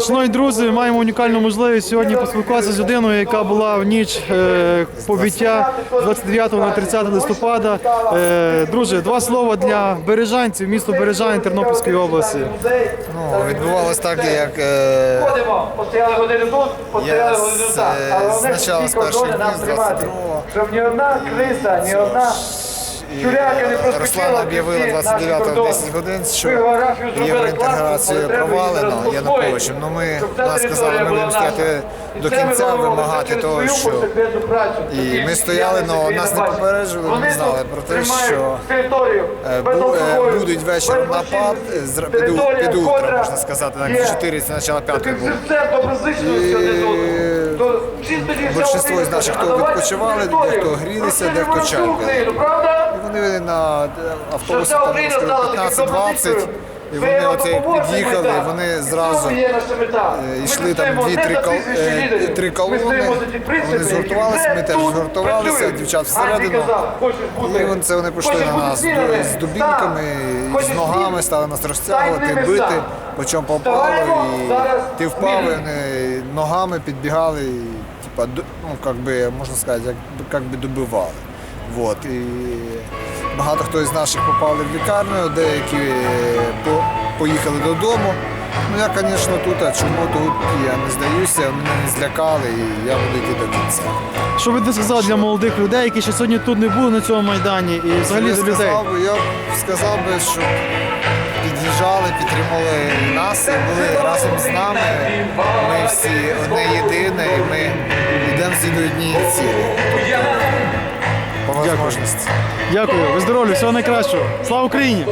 Шановні друзі, маємо унікальну можливість сьогодні поспілкуватися з людиною, яка була в ніч е, побиття 29 на 30 листопада. Е, друже, два слова для бережанців, місто Бережань Тернопільської області. Ну, відбувалось так, як е, постояли годину тут, постояли Я годину з- е, Але з з кордони перших нам днів, з 22-го. Щоб ні одна криса, ні одна і. Руслана об'явила всі наші 29 10 годин, що євроінтеграцію але провалено Януковичем. Ну ми нас сказали, ми будемо стояти до кінця, вимагати того, що. І ми стояли, які нас не попереджували, ми знали про те, що, е, е, будуть вечором напад, з- під, утро, можна сказати, так, є 4 це начало 5 таким було. серцем доброзичливості один. То всі тоді Большинство і наших, хто відпочивали, дехто грілися, дехто чай пили. Вони на автобусі там стала 15-20, і вони оце під'їхали, вони зразу е, йшли там дві-три кол- е, три колони, вони згуртувалися, ми теж згуртувалися, дівчат всередину. І вони це вони пішли на нас з дубінками, з ногами, стали нас розтягувати, бити, по чому попало, і ти впав, і вони ногами підбігали, і, типа, ну, как би, можна сказати, як би добивали. Вот. І багато хто із наших попали в лікарню, деякі е, поїхали додому. Ну я, звісно, тут, а чому тут я не здаюся, мене не злякали і я буду йти до кінця. Що би ти сказав для молодих людей, які ще сьогодні тут не були на цьому майдані, і взагалі я до людей? сказав би, я б сказав би, що під'їжджали, підтримали нас і були разом з нами. Ми всі одне єдине, і ми йдемо всі до однієї цілі. Тобто. Дякую, ви здорові, всього найкращого. Слава Україні!